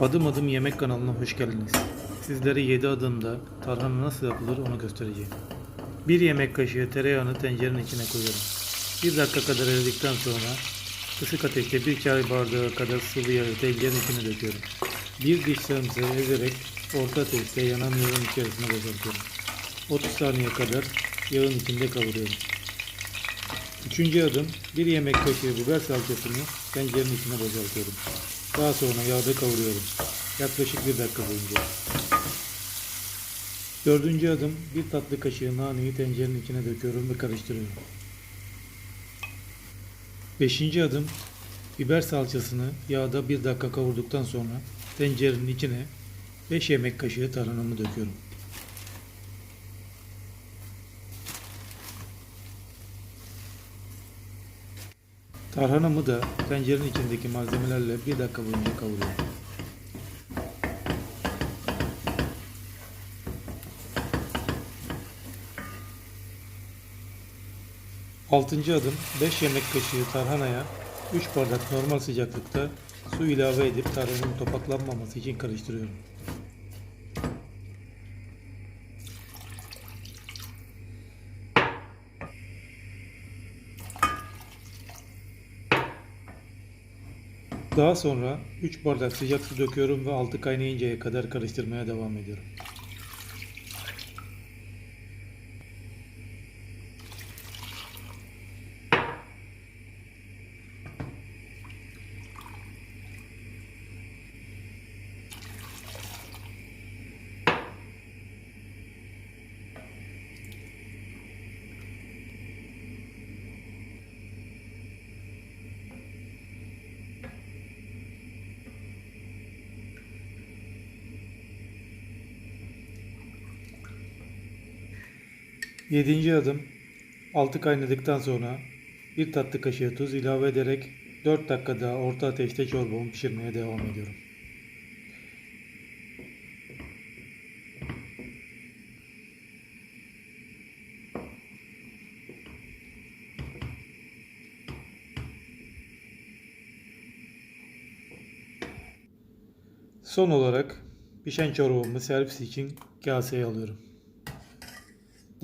Adım Adım Yemek kanalına hoş geldiniz. Sizlere 7 adımda tarhana nasıl yapılır onu göstereceğim. 1 yemek kaşığı tereyağını tencerenin içine koyuyorum. 1 dakika kadar eridikten sonra kısık ateşte 1 çay bardağı kadar sıvı yağı tencerenin içine döküyorum. 1 diş sarımsağı ezerek orta ateşte yanan yağın içerisine boşaltıyorum. 30 saniye kadar yağın içinde kavuruyorum. Üçüncü adım bir yemek kaşığı biber salçasını tencerenin içine boşaltıyorum. Daha sonra yağda kavuruyorum. Yaklaşık bir dakika boyunca. Dördüncü adım bir tatlı kaşığı naneyi tencerenin içine döküyorum ve karıştırıyorum. Beşinci adım biber salçasını yağda bir dakika kavurduktan sonra tencerenin içine 5 yemek kaşığı tarhanamı döküyorum. Tarhanamı da tencerenin içindeki malzemelerle bir dakika boyunca kavuruyorum. Altıncı adım 5 yemek kaşığı tarhanaya 3 bardak normal sıcaklıkta su ilave edip tarhananın topaklanmaması için karıştırıyorum. Daha sonra 3 bardak sıcak su döküyorum ve altı kaynayıncaya kadar karıştırmaya devam ediyorum. Yedinci adım altı kaynadıktan sonra bir tatlı kaşığı tuz ilave ederek 4 dakika daha orta ateşte çorbamı pişirmeye devam ediyorum. Son olarak pişen çorbamı servis için kaseye alıyorum.